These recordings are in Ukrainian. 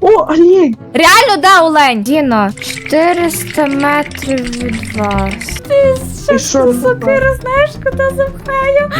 О, олень! Реально, да, Олень? Діно, 400 метрів від вас. Ти І що? сокиру знаєш, куди запхаю?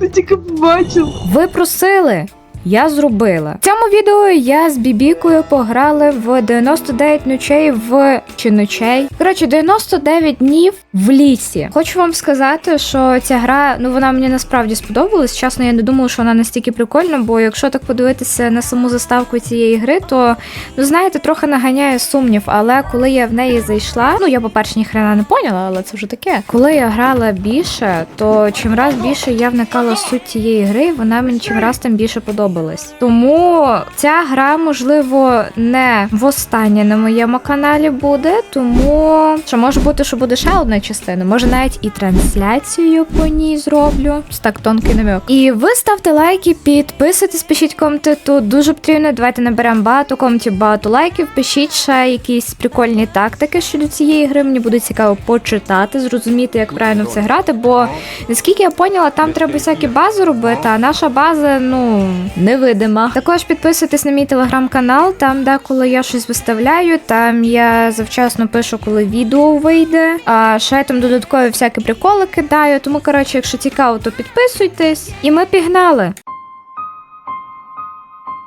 Ти тільки побачив. Ви просили. Я зробила. В цьому відео я з Бібікою пограли в 99 ночей в чи ночей. Коротше, 99 днів в лісі. Хочу вам сказати, що ця гра, ну вона мені насправді сподобалась. Чесно, я не думала, що вона настільки прикольна, бо якщо так подивитися на саму заставку цієї гри, то ну знаєте, трохи наганяє сумнів. Але коли я в неї зайшла, ну я по-перше, ніхрена не поняла, але це вже таке. Коли я грала більше, то чим раз більше я вникала суть цієї гри, вона мені чим раз тим більше подобалась. Тому ця гра, можливо, не востаннє на моєму каналі буде, тому що може бути, що буде ще одна частина. Може навіть і трансляцію по ній зроблю. Так тонкий намек. І ви ставте лайки, підписуйтесь, пишіть коменти. Тут дуже потрібно. Давайте наберемо багато коментів, багато лайків. Пишіть ще якісь прикольні тактики щодо цієї гри. Мені буде цікаво почитати, зрозуміти, як правильно в це грати. Бо наскільки я поняла, там треба всякі бази робити, а наша база, ну, невидима. Також підписуйтесь на мій телеграм-канал, там деколи я щось виставляю, там я завчасно пишу, коли відео вийде. А ще я там додаткові всякі приколи кидаю. Тому, коротше, якщо цікаво, то підписуйтесь. І ми пігнали.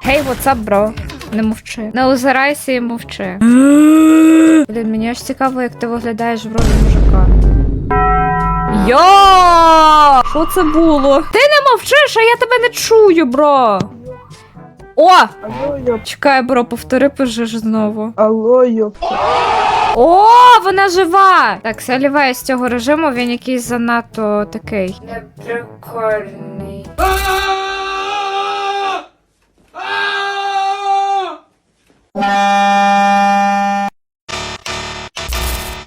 Гей, hey, what's up, бро? Не мовчи. Не озирайся і мовчи. Блін, мені аж цікаво, як ти виглядаєш в ролі мужика. Йо! Що це було? Ти не мовчиш, а я тебе не чую, бро. О! Алло, йоп. Чекай, бро, повтори пожиж знову. Алло, йоп. О, вона жива! Так, салівай з цього режиму, він якийсь занадто такий. Неприкольний.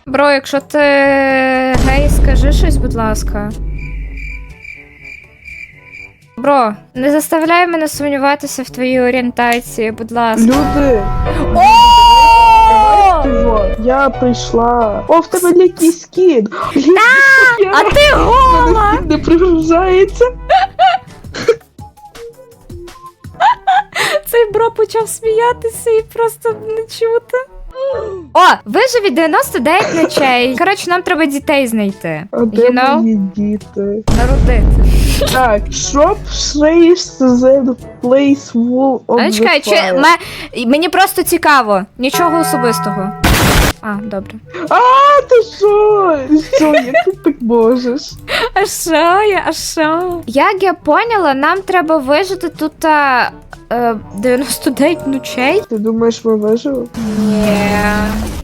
Бро, якщо ти гей, скажи щось, будь ласка. Бро, не заставляй мене сумніватися в твоїй орієнтації, будь ласка. Люди, О! я прийшла. О, в тебе літній скін. А ти гола! Не пригружається. Цей бро почав сміятися і просто не чути. О, виживі 99 ночей. Коротше, нам треба дітей знайти. А де You know? мої діти? Народити. Так, shop saves the place wall of А the чекай, чи fire. ме- мені просто цікаво. Нічого особистого. А, добре. А, ти що? Що, як ти так можеш? А що я? А що? Як я поняла, нам треба вижити тут а, е, 99 ночей. Ти думаєш, ми виживемо? Ні.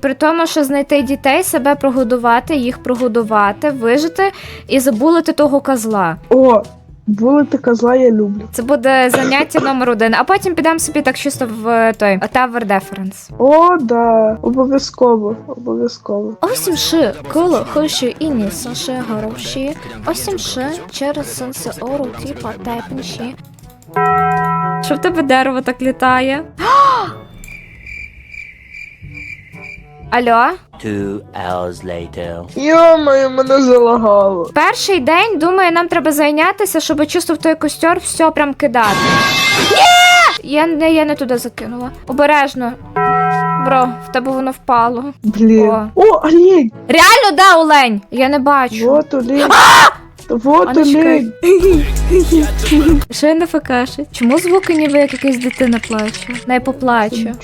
При тому, що знайти дітей, себе прогодувати, їх прогодувати, вижити і забулити того козла. О, булити козла я люблю. Це буде заняття номер один. А потім підемо собі так чисто в той Tower Defense. О, да, обов'язково, обов'язково. Осім ши, коло хоші і ні саше гороші. Осім ши через сонце ору типа тепніші. Що в тебе дерево так літає? Алло? Two hours later. Йо-моє, мене залагало. Перший день, думаю, нам треба зайнятися, щоб чисто в той костер все прям кидати. Ні! Я, не, я не туди закинула. Обережно. Бро, в тебе воно впало. Блін. О. Олень! Реально, да, олень? Я не бачу. Вот олень. Вот А ну, чекай. Що я не фекашить? Чому звуки ніби як якась дитина плаче? Най поплаче.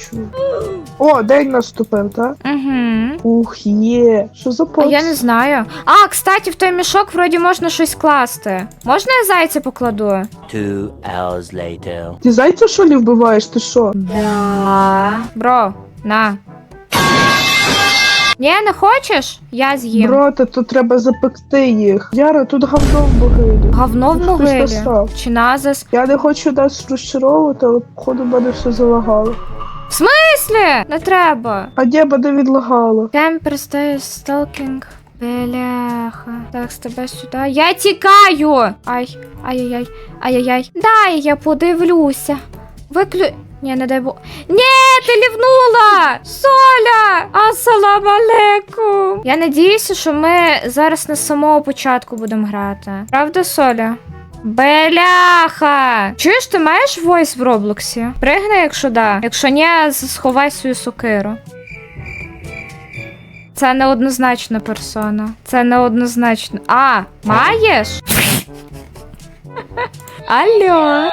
О, день наступив, так? Угу. Ух, є. Що за А я не знаю. А, кстати, в той мішок вроді можна щось класти. Можна я зайця покладу? Two hours later. Ти зайця що ли вбиваєш? Ти що? Да. Бро, на. Ні, не хочеш? Я з'їм. Броте, тут треба запекти їх. Яра, тут говно в могилі. Говно в Хтось могилі. Чи назис? Я не хочу нас розчаровувати, але походу в мене все залагало. Мислі! Не треба. А де мене відлагало? Темпер стає сталкінг. Бляха. Так, з тебе сюди. Я тікаю! Ай, ай-яй-яй, ай-яй-яй. Дай я подивлюся. Виклю. Ні, не дай бо. Ні, ти лівнула! Соля! Ассалам алейкум! Я надіюся, що ми зараз на самого початку будемо грати. Правда, Соля? Беляха! Чуєш, ти маєш войс в Роблоксі? Пригни, якщо да. Якщо ні, сховай свою сокиру. Це неоднозначна персона. Це неоднозначно. А, маєш? Алло.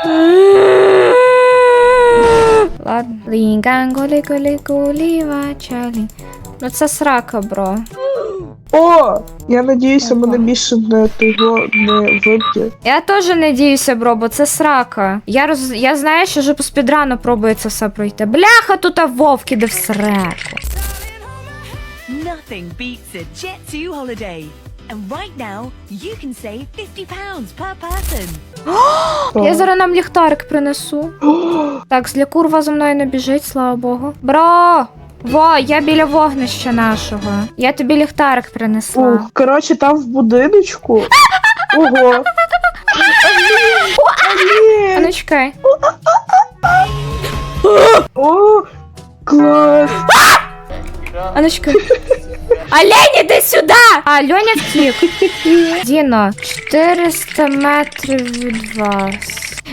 Ладно. Лінганголі колі куліва чалі. Ну це срака, бро. О! Я надіюся, мене більше не того не виб'є. Я теж надіюся, бро, бо це срака. Я роз... я знаю, що вже по спідрану пробує це все пройти. Бляха, тут а вовк іде в сраку. Nothing beats a Jet 2 holiday. And right now, you can save £50 per person. Я зараз нам ліхтарик принесу. Так, зля курва за мною не біжить, слава Богу. Бро! Во, я біля вогнища нашого. Я тобі ліхтарик принесла. Ух, коротше, там в будиночку. Ого. А ну чекай. О, клас. А ну чекай. А Лень, іди сюди! А, Льоня втік. Діно, 400 метрів від вас.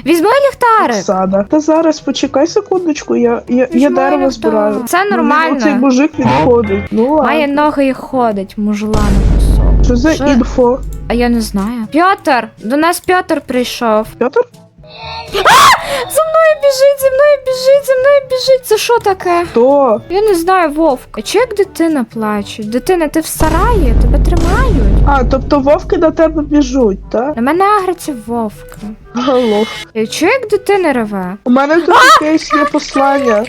Візьми ліхтарик. Сада. Та зараз почекай секундочку, я, я, я дерево ліхтарик. збираю. Це Ну, нормально. Цей мужик відходить. Ну Має ноги і ходить, мужла на кусок. Що за Що? інфо? А я не знаю. Пьотр! До нас Пьотр прийшов. Петр? За мною біжить. Це що таке? Хто? Я не знаю, Вовк. А чи як дитина плаче? Дитина, ти в сараї? Тебе тримають? А, тобто вовки до тебе біжуть, так? На мене агриться вовка. Галох. Чи як дитина реве? У мене тут якесь є послання.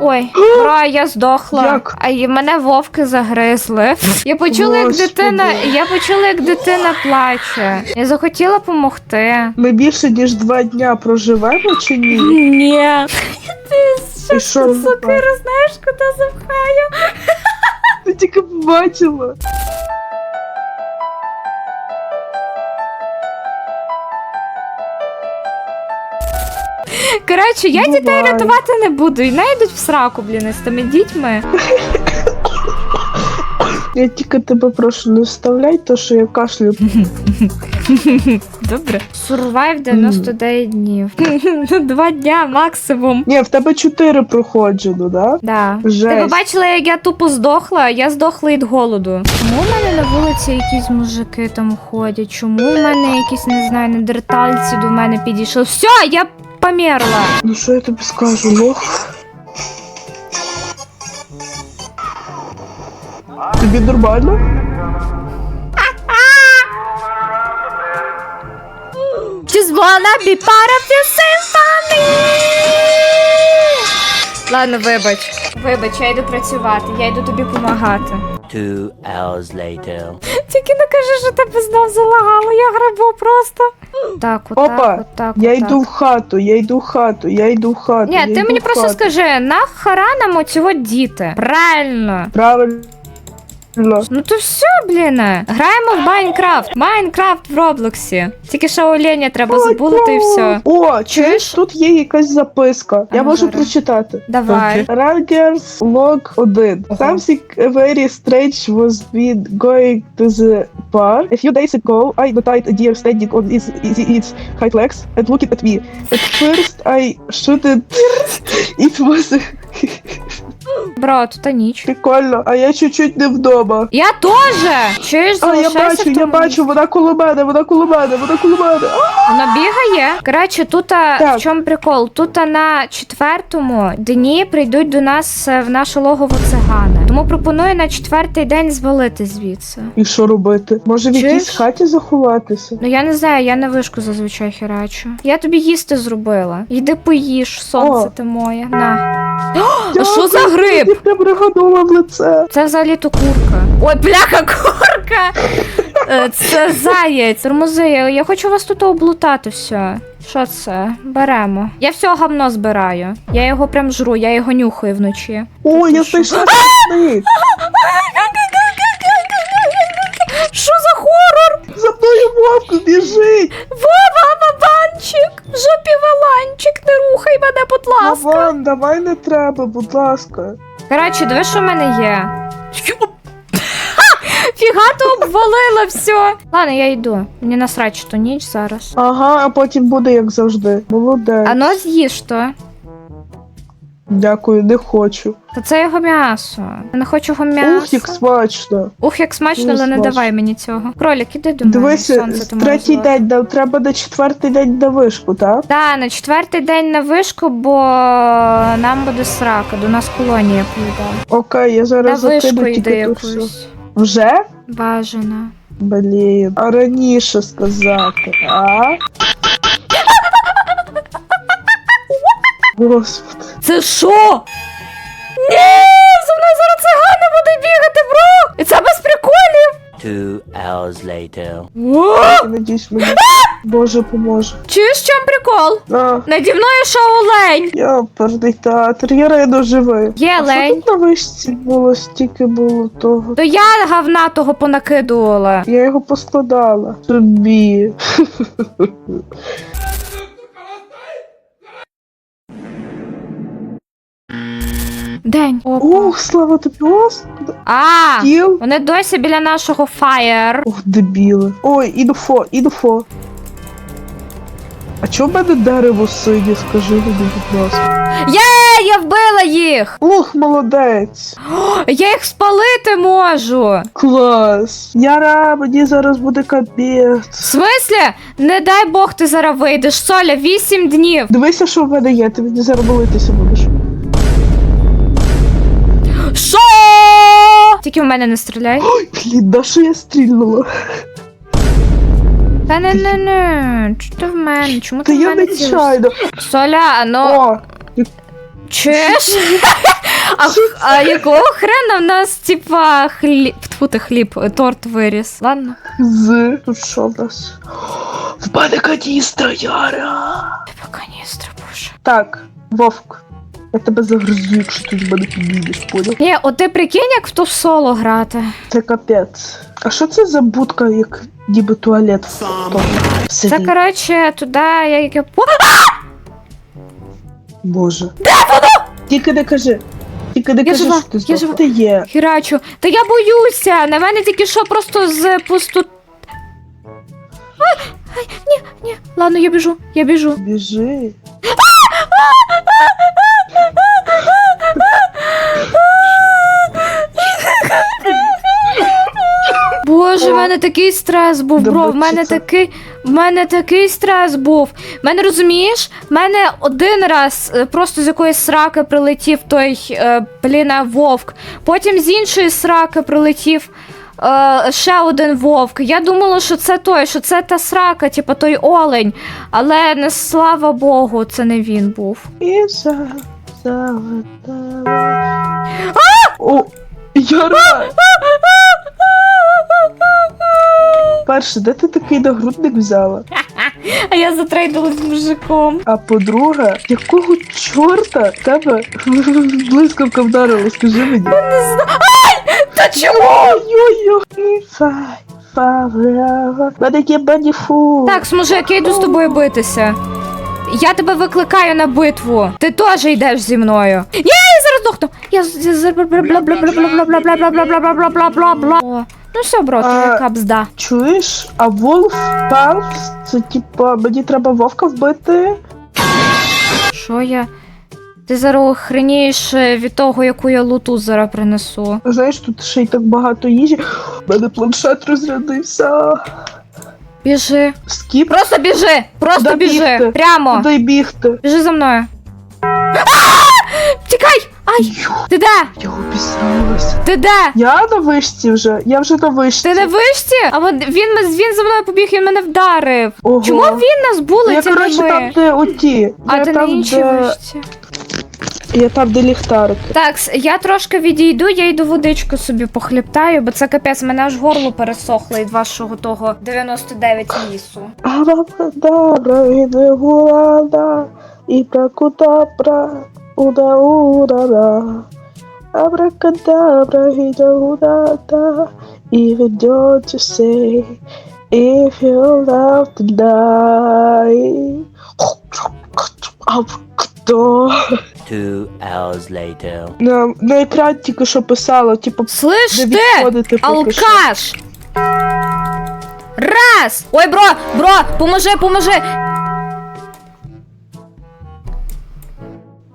Ой, бра, я здохла. Як? А й мене вовки загризли. Я почула, як Господи. дитина. Я почула, як дитина плаче. Я захотіла допомогти. Ми більше ніж два дня проживемо чи ні? Ні. Ти І що сокиру знаєш, куди запхаю? Ти тільки побачила. Коротше, я дітей рятувати не буду. І найдуть в сраку, блін, із тими дітьми. Я тільки тебе прошу, не вставляй то, що я кашлю. Добре. Сурвайв 99 днів. Два дня максимум. Ні, в тебе чотири проходжено, да? Да. Жесть. Ти побачила, як я тупо здохла, я здохла від голоду. Чому в мене на вулиці якісь мужики там ходять? Чому в мене якісь, не знаю, недертальці до мене підійшли? Все, я померла. Ну що я тобі скажу, лох? Тобі нормально? Just wanna be part of your symphony. Ладно, вибач. Вибач, я йду працювати, я йду тобі допомагати. Two hours later. Тільки не кажи, що тебе знов залагало, я грибу просто. Так, отак, Опа, отак. Я отак. йду в хату, я йду в хату, я йду в хату. я Ні, ти йду мені в просто хату. скажи, нахара нам оцього діти? Правильно. Правильно. Ну то все, блін. Граємо в Майнкрафт. Майнкрафт в Роблоксі. Тільки що оленя треба забулити і все. О, чуєш, тут є якась записка. А Я ну, можу зараз. прочитати. Давай. Rangers log 1. Ого. Something very strange was been going to the bar. A few days ago, I noticed a deer standing on its, its, its hind legs and looking at me. At first, I shouldn't. It was Бро, тут ніч. прикольно, а я чуть-чуть не вдома. Я теж! Чуєш, А, я залишайся бачу, в я бачу, вона коло мене, вона коло мене, вона коло мене. А! Вона бігає. Коротше, тут а, Так. в чому прикол? Тут а, на четвертому дні прийдуть до нас е, в наше логово цигани. Тому пропоную на четвертий день звалити звідси. І що робити? Може в Чуєш? якійсь хаті заховатися? Ну я не знаю, я на вишку зазвичай херачу. Я тобі їсти зробила. Йди поїж, сонце О. ти моє. На. А що за гриб? Я прям ригадула в лице. Це взагалі то курка. Ой, бляха, курка! Е, Це заєць. Тормози, я, я хочу вас тут облутати все. Що це? Беремо. Я все гавно збираю. Я його прям жру, я його нюхаю вночі. О, я знайшла смітник. Що за хорор? За мною вовк біжить. Вова, вабанчик! Жопі валанчик, не рухай мене, будь ласка. Маван, давай не треба, будь ласка. Коротше, диви, що в мене є. Фігато обвалила все. Ладно, я йду. Мені насрать, що ніч зараз. Ага, а потім буде як завжди. Молодець. А ну з'їж то. Дякую, не хочу. Та це його м'ясо. Я не хочу його м'ясо. Ух, як смачно. Ух, як смачно, але не смачно. давай мені цього. Кролік, іди до мене. Дивися, сонце третій зле. день, да, треба на четвертий день на вишку, так? Да, на четвертий день на вишку, бо нам буде срака, до нас колонія прийде. Окей, я На зараз вишку закину йди тільки то все. якусь. Вже? Бажано. Блін, а раніше сказати, а? Господи. Це що? Ні, за мною зараз цигани буде бігати, бро! І це без приколів. Two hours later. О! Надіюсь, мені Боже поможе. Чому прикол? А, Наді мною шоу лень. я перний театр, я рейно живий. Є А що тут на вишці було, стільки було того. То я говна того понакидувала. Я його поскладала собі. День. Опа. Ух, слава тобі, Господи. А, Кіл. вони досі біля нашого фаєр. Ох, дебіли. Ой, інфо, інфо. А чого в мене дерево синє, скажи мені, будь ласка. Є, я вбила їх! Ух, молодець. Я їх спалити можу. Клас. Яра, мені зараз буде капець. В смислі? Не дай Бог ти зараз вийдеш. Соля, вісім днів. Дивися, що в мене є, ти мені зараз молитися будеш. Що? Тільки в мене не стріляй. Ой, блін, на що я стрільнула? Та не не не. Чого ти в мене? Чому Та ти в я мене цілишся? нечайно. Соля, ну О, чуєш? а, а якого хрена в нас, типа, хліб. Тьфу ти хліб, торт виріс. Ладно. з. Тут що в нас? В мене каністра, Яра. Типа каністра, боже. Так, Вовк. Я тебе загризу, якщо ти в мене підійдеш, понял? Ні, от ти прикинь, як в то соло грати. Це капець. А що це за будка, як ніби туалет в тому Це, коротше, туди я яке. О! Боже. Де воно? Тільки не кажи. Тільки не Я кажи, жива, що ти я. Ти є. Хірачу. Та я боюся. На мене тільки що просто з пусту. Ай, ай, ні, ні. Ладно, я біжу, я біжу. Біжи. Боже, в мене такий стрес був, бро. В мене такий. В мене такий стрес був. В мене розумієш? В мене один раз е, просто з якоїсь сраки прилетів той е, блін, вовк. Потім з іншої сраки прилетів. Е, ще один вовк. Я думала, що це той, що це та срака, типу той олень. Але не слава Богу, це не він був. І за... залетала. О, Яра! Перше, де ти такий нагрудник взяла? А я затрейдила з мужиком. А по-друге, якого чорта тебе блискавка вдарила, скажи мені. Та чому? Ой-ой-ой. Фай, фавлява. Мене є. Так, смужик, я йду з тобою битися. Я тебе викликаю на битву. Ти теж йдеш зі мною. Я зараз дохну. Я бла бла бла бла бла бла бла бла бла бла бла бла бла бла бла Ну все, бро, А, твоя бзда. Чуєш? А Wolf Pals, це типа, мені треба вовка вбити. Що я? Ти зараз охренієш е, від того, яку я луту зараз принесу. Знаєш, тут ще й так багато їжі. У мене планшет розрядився. Біжи. Скіп, Просто біжи! Просто Куди біжи! бігти? Прямо! куди бігти? Біжи за мною. А! Ай! Ти де? я обісралася. Ти де? Я на вишці вже, я вже на вишці. Ти на вишці? А от він, він за мною побіг і мене вдарив. Ого. Чому він нас Я, булить, а не коротше, там, ми? де оті. А я ти на там, іншій де... вишці. Я там, де ліхтарики. Так, с- я трошки відійду, я йду водичку собі похліптаю, бо це капець, мене аж горло пересохло від вашого того 99 лісу. Абракадабра, іде гурада, і пракудабра, уда урада. Абракадабра, іде гурада, і ведет you say, if you love to die. Абракадабра. Two hours later. На, на екран тільки що писало, типу, де ти, відходити поки що. алкаш! Раз! Ой, бро, бро, поможи, поможи!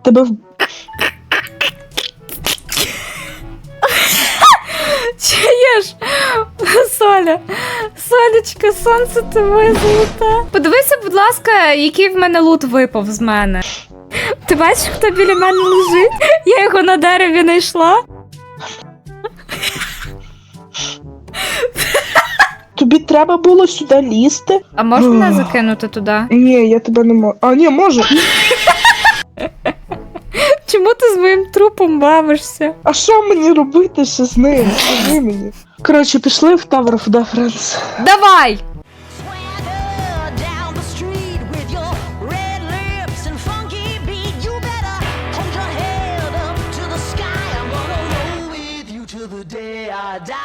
Тебе в Чуєш? Соля, Солечка, сонце моє золоте. Подивися, будь ласка, який в мене лут випав з мене. Ти бачиш, хто біля мене лежить? Я його на дереві знайшла. тобі треба було сюди лізти. А можна мене закинути туди? Ні, я тебе не можу. А, ні, можу. Чому ти з моїм трупом бавишся? А що мені робити ще з ним? Скажи мені. Коротше, пішли в Tower of Defense. Давай! die.